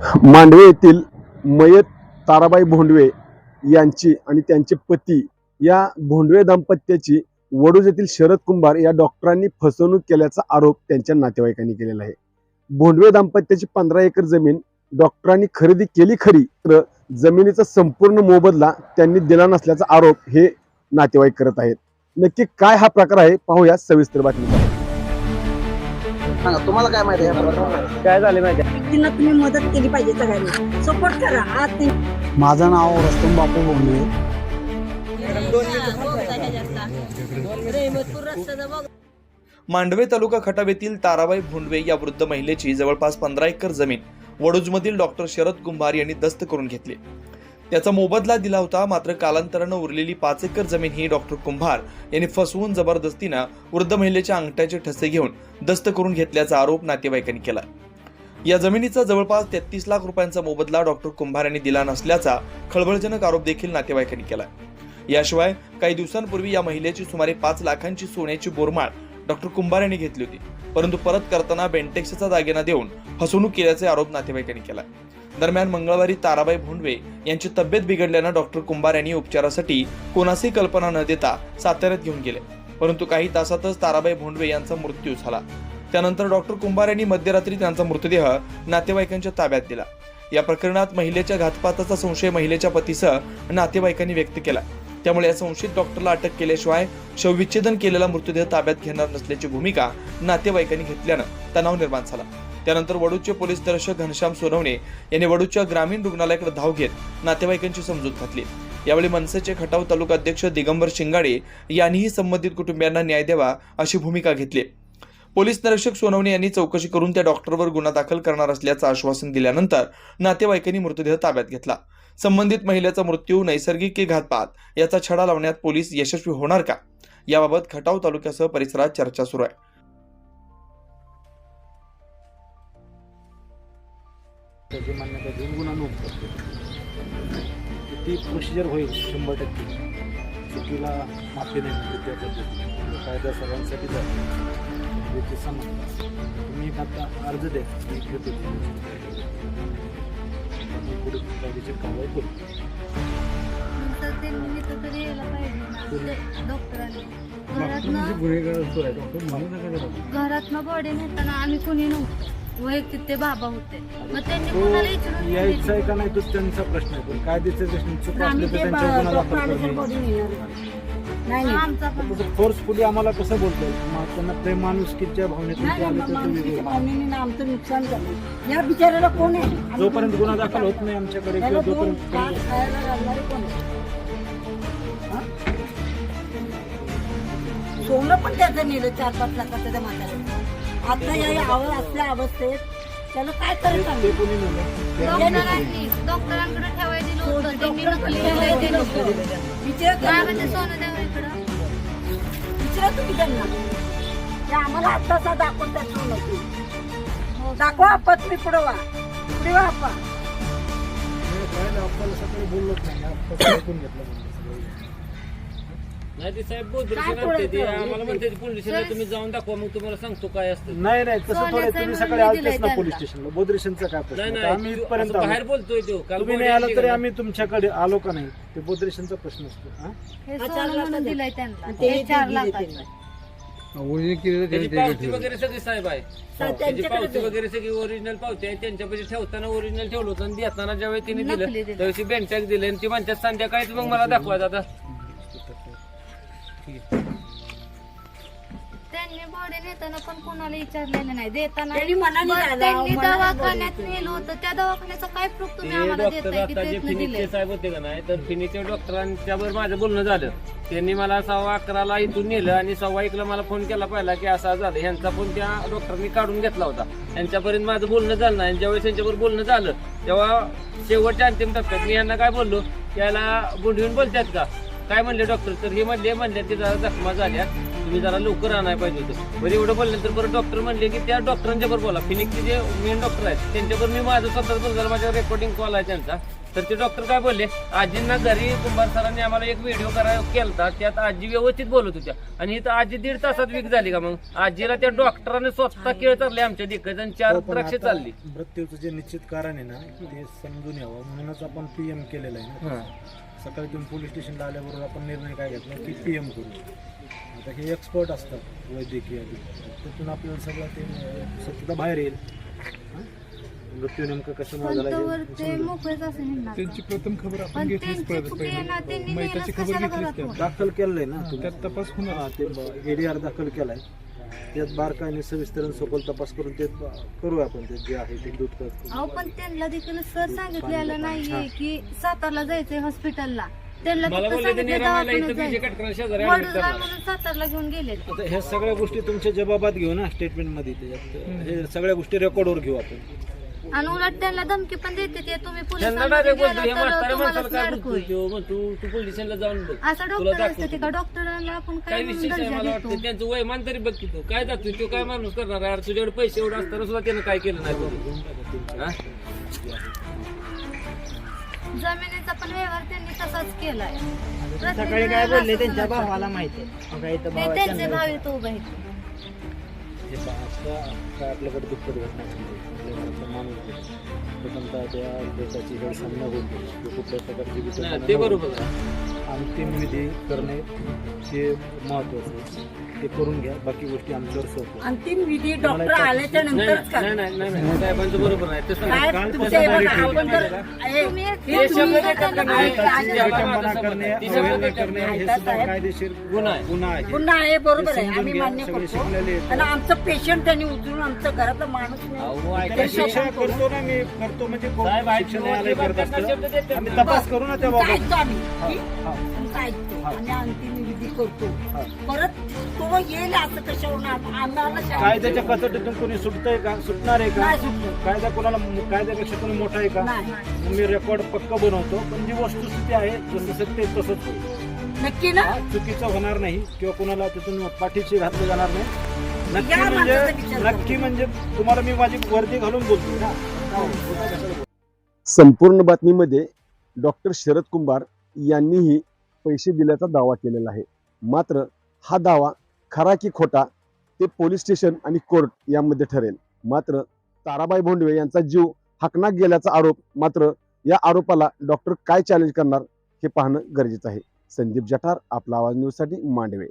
मांडवे येथील मयत ताराबाई भोंडवे यांची आणि त्यांचे पती या भोंडवे दाम्पत्याची वडूज येथील शरद कुंभार या डॉक्टरांनी फसवणूक केल्याचा आरोप त्यांच्या नातेवाईकांनी केलेला आहे. भोंडवे दाम्पत्याची पंधरा एकर जमीन डॉक्टरांनी खरेदी केली खरी तर जमिनीचा संपूर्ण मोबदला त्यांनी दिला नसल्याचा आरोप हे नातेवाईक करत आहेत. नक्की काय हा प्रकार आहे पाहूया सविस्तर बातमी तुम्हाला काय माहिती? काय झाले माहिती व्यक्तींना तुम्ही मदत केली पाहिजे सगळ्यांनी. सपोर्ट करा. आज ते माझं नाव रस्तम बापू भोंडवे मांडवे तालुका खटाव येथील ताराबाई भोंडवे या वृद्ध महिलेची जवळपास पंधरा एकर जमीन वडूजमधील डॉक्टर शरद कुंभार यांनी दस्त करून घेतली. त्याचा मोबदला दिला होता मात्र कालांतरानं उरलेली पाच एकर जमीन ही डॉक्टर कुंभार यांनी फसवून जबरदस्तीनं वृद्ध महिलेच्या अंगठ्याचे ठसे घेऊन दस्त करून घेतल्याचा आरोप नातेवाईकांनी केला या जमिनीचा जवळपास तेहतीस लाख रुपयांचा मोबदला डॉक्टर कुंभार यांनी दिला नसल्याचा खळबळजनक आरोप देखील नातेवाईकांनी केला याशिवाय काही दिवसांपूर्वी या महिलेची सुमारे पाच लाखांची सोन्याची बोरमाळ डॉक्टर कुंभार यांनी घेतली होती. परंतु परत करताना बेंटेक्सचा दागिना देऊन फसवणूक केल्याचे आरोप नातेवाईकांनी केला दरम्यान मंगळवारी ताराबाई भोंडवे यांची तब्येत बिघडल्यानं डॉक्टर कुंभार यांनी उपचारासाठी कोणासही कल्पना न देता साताऱ्यात घेऊन गेले. परंतु काही तासातच ताराबाई भोंडवे यांचा मृत्यू झाला. त्यानंतर डॉक्टर कुंभार यांनी मध्यरात्री त्यांचा मृतदेह नातेवाईकांच्या ताब्यात दिला. या प्रकरणात महिलेच्या घातपाताचा संशय महिलेच्या पतीसह नातेवाईकांनी व्यक्त केला. त्यामुळे या संशयित डॉक्टरला अटक केल्याशिवाय शवविच्छेदन केलेला मृतदेह ताब्यात घेणार नसल्याची भूमिका नातेवाईकांनी घेतल्यानं तणाव निर्माण झाला. त्यानंतर वडूचे पोलीस दर्शक घनश्याम सोनवणे यांनी वडूच्या ग्रामीण रुग्णालयाकडे धाव घेत नातेवाईकांची समजूत घातली. यावेळी मनसेचे खटाव तालुका अध्यक्ष दिगंबर शिंगाडे यांनीही संबंधित कुटुंबियांना न्याय द्यावा अशी भूमिका घेतली. पोलीस निरीक्षक सोनवणे यांनी चौकशी करून त्या डॉक्टरवर गुन्हा दाखल करणार असल्याचं आश्वासन दिल्यानंतर नातेवाईकांनी मृतदेह ताब्यात घेतला. संबंधित महिलेचा मृत्यू नैसर्गिक की घातपात याचा छडा लावण्यात पोलीस यशस्वी होणार का? याबाबत खटाव तालुक्यासह परिसरात चर्चा सुरू आहे. त्याची मान्यता देऊन गुन्हा नोंद करतो ती प्रोसिजर होईल? शंभर टक्के. चुकीला माफी नाही त्या पद्धतीने. कायदा सर्वांसाठीच आहे. ते समजतात तुम्ही आता अर्ज द्या. मी घेतो. पुढे कायदेशीर कारवाई करू. तर ते निमित्त तरी यायला पाहिजे. ना ते डॉक्टरांनी घरातनं गुन्हेगार असतो आहे. डॉक्टर म्हणून नका करा. घरातनं बॉडी नेताना आम्ही कुणी नव्हतो. वैयक्तिक ते बाबा होते. मग त्यांनी कोणाला विचारून यायचा आहे का नाही तो त्यांचा प्रश्न आहे. पण कायद्याचे जशी चूक असली तर गुन्हा दाखल करणे नाही नाही. आमचा पण तसं फोर्सफुली आम्हाला कसं बोलतो मग त्यांना प्रेम माणुसकीच्या भावनेतून ते नाही, आले नाही, तर आमचं नुकसान झालं या बिचाराला कोण आहे? आम्ही जोपर्यंत गुन्हा? दाखल होत नाही आमच्याकडे त्याला किंवा दोन जोपर्यंत तास खायला घालणारे कोण आहे? हा? सोनं पण त्याचं नेलं चार पाच लाखाचं त्या म्हाताऱ्यानं आता या आव- असल्या अवस्थेत त्याला काय करायचं ते आम्ही? कोणी नेलं? डॉक्टरांनी डॉक्टरांकडे ठेवायला दिलं होतं. त्यांनी नकली ठेवायला दिलं होतं. विचारा काय. म्हणजे सोनं द्यावं इकडं. विचारा तुम्ही त्यांना? ते आम्हाला आत्ताचा दाखवतात सोनं ते. दाखवा तुम्ही पुढं वा. पुढे वा आपल्याला सकाळी बोललोच नाही आपण घेतलं म्हणजे सगळं. नाही ते साहेब काय बोलतो बोलायचं? ते आम्हाला म्हणते पोलीस स्टेशनला तुम्ही जाऊन दाखवा मग तुम्हाला सांगतो काय असतं नाही नाही तसं थोडं तुम्ही सकाळी आलतेच ना पोलीस. स्टेशनला बोधरेशनचा काय प्रश्न नाही? आम्ही नाही इथपर्यंत असं बाहेर आलो बोलतोय तो काल तुम्ही नाही आला तरी आम्ही तुमच्याकडे आलो का नाही ते बोधरेशनचा प्रश्न असतो हा? हे हा, चार सोनं म्हणून लाखाचं. दिलंय त्यांना आणि ते हे चार दिले लाखाचं त्यांना. त्याची पावती वगैरे सगळी साहेब आहे त्याची पावती. वगैरे सगळी ओरिजिनल पावती आहे त्यांच्यापाशी ठेवताना ओरिजिनल ठेवलं होतं आणि देताना ज्यावेळी तिने नकली दिलं दिलं. त्यावेळी बँटॅक दिले आणि ती म्हणतात संध्याकाळीच मग मला दाखवायचं आता त्यांनी बॉडी नेताना पण कोणाला विचारलेलं नाही. देताना त्यांनी मनाने बरं, द्यायला, त्यांनी मनाने दवाखान्यात. नेलं होतं. त्या दवाखान्याचा काय प्रूफ तुम्ही ते आम्हाला डॉक्टर देताय? की आता जे त्यातनं फिनिक्सचे दिलंय साहेब होते का नाही तर फिनिक्सच्या डॉक्टरांच्या बरोबर माझं बोलणं झालं. त्यांनी मला सव्वा अकराला इथून नेलं आणि सव्वा एकला मला फोन केला पहिला की असं झालं. ह्यांचा फोन त्या डॉक्टरनी काढून घेतला होता. यांच्यापर्यंत माझं बोलणं झालं नाही. आणि ज्यावेळेस त्यांच्याबरोबर बोलणं झालं तेव्हा शेवटच्या अंतिम टप्प्यात मी यांना काय बोललो त्याला गुंडवून बोलतात का? काय म्हणले डॉक्टर तर हे म्हणले म्हणले ते जरा जखमा झाल्या. तुम्ही जरा लवकर आणायला पाहिजे होतं. बरं एवढं बोलल्यानंतर बरं डॉक्टर म्हणले की त्या डॉक्टरांच्या बरोबर बोला. फिनिकचे जे मेन डॉक्टर आहेत त्यांच्याबरोबर मी माझं स्वतः बोलतो. माझ्या रेकॉर्डिंग कॉल आहे त्यांचा. तर ते डॉक्टर काय बोलले? आजींना घरी कुंभार सरांनी आम्हाला एक व्हिडिओ करा केलता. त्यात आजी व्यवस्थित बोलत होत्या. आणि इथं आजी दीड तासात वीक झाली का मग? आजीला त्या डॉक्टरांनी स्वतः केळ चालले आमच्या दिक्कत आणि चार हो, द्राक्ष चालली. मृत्यूचं जे निश्चित कारण आहे ना ते समजून यावं. म्हणूनच आपण पीएम केलेलं आहे सकाळी तुम्ही पोलीस स्टेशनला आल्याबरोबर आपण निर्णय काय घेतला? की पीएम करू. आता हे एक्सपर्ट असतात वैद्यकीय. त्यातून आपल्याला सगळं ते सत्यता बाहेर येईल? मृत्यू नेमकं कशामुळे झाला त्यांची प्रथम खबर आपण पण घेतलीच पाहिजे मैताची खबर घेतलीच दाखल केलंय ना तुम्ही. त्यात तपास होणार. हा ते एडीआर दाखल केलाय. त्यात बारकाईने सविस्तर आणि सखोल तपास करून ते करूया आपण ते जे आहे ते दूध करतो अहो पण त्यांना देखील सर सांगितलेलं नाहीये की सातारला जायचंय हॉस्पिटलला त्यांना मला फक्त बोलले ते सांगितलं निरामयला दवाखान्यात इथं बीजे जायचं. कटकरा शेजारी वडोदरा admit करणार. म्हणून सातारला घेऊन गेले आता ह्या सगळ्या गोष्टी तुमच्या जबाबात घेऊ ना स्टेटमेंटमध्ये. त्याच्यात हे सगळ्या गोष्टी रेकॉर्डवर घेऊ आपण. आणि उलट त्यांना धमकी पण देते ते तुम्ही त्यांना पोलिसांमध्ये डायरेक्ट गेला बोलतो हे तर काय होईल. तो? मग तू तू पोलिसांना जाऊन बघ असं तुला डॉक्टर दाखवतो. असते ते का डॉक्टरांना आपण काय काय विशेष आहे दर्जा मला देतो वाटतं त्यांचं वयमान तरी बघ की तू काय जातो तो काय माणूस करणार आहे? यार तुझ्याकडे पैसे एवढे असताना सुद्धा त्यानं काय केलं नाही कधी. हा? जमिनीचा पण व्यवहार त्यांनी तसाच केलाय सकाळी काय बोलले त्यांच्या भावाला माहिती आहे मग इथं ते भावाच्या त्यांचे भाव येतो उभे आहेत. हे पहा, काय आपल्याकडे दुःख घटना घडली. आपल्या घरातला माणूस प्रथमतः त्या देशाची सामना होतो तो कुठल्या प्रकारची नाही, ते बरोबर. अंतिम विधी करणे हे महत्वाचं आहे ते करून घ्या बाकी गोष्टी आमच्यावर सोपवा अंतिम विधी डॉक्टर आल्याच्या नाही नंतरच नाही नाही नाही नाही. साहेबांचं बरोबर तसं नाही. काल हे बघा, आपण जर हे हे शब्द देतात का नाही? विटंबना करणे. ती करणे हे सुद्धा. कायदेशीर गुन्हा आहे. गुन्हा आहे पुन्हा हे बरोबर आहे आम्ही मान्य सगळे करतो शिकलेले आहेत. आणि आमचं पेशंट त्यांनी उचलून आमचं घरातला माणूस नाही अहो, ऐका त्याला की- शिक्षा करतो ना मी करतो म्हणजे कोण शिक्षण न्यायालय करत असतं? आम्ही. तपास करू ना त्या तुमचं बाबत. ऐकतो आम्ही ठीक? तुमचं ऐकतो. आणि अंतिम विधी करतो. परत तो येईल असं कशावरून आम- आम्हाला शांत- कायद्याच्या कसोटीतून कोणी सुटतंय का? सुटणार आहे का? नाही सुटलं. कायदा कोणाला कायद्यापेक्षा कोणी मोठा आहे का? नाही. मग मी रेकॉर्ड पक्का बनवतो पण जी वस्तुस्थिती आहे जसं सत्य आहे तसंच होईल. नक्की ना? हा, चुकीचं होणार नाही किंवा कोणाला तिथून पाठीशी घातलं जाणार नाही. नक्की या म्हणजे विचार. नक्की म्हणजे तुम्हाला मी माझी वर्दी घालून बोलतो. ना संपूर्ण बातमीमध्ये डॉक्टर शरद कुंभार यांनीही पैसे दिल्याचा दावा केलेला आहे. मात्र हा दावा खरा की खोटा ते पोलीस स्टेशन आणि कोर्ट यामध्ये ठरेल. मात्र ताराबाई भोंडवे यांचा जीव हकनाक गेल्याचा आरोप मात्र या आरोपाला डॉक्टर काय चॅलेंज करणार हे पाहणं गरजेचं आहे. संदीप जठार आपला आवाज न्यूजसाठी मांडवे.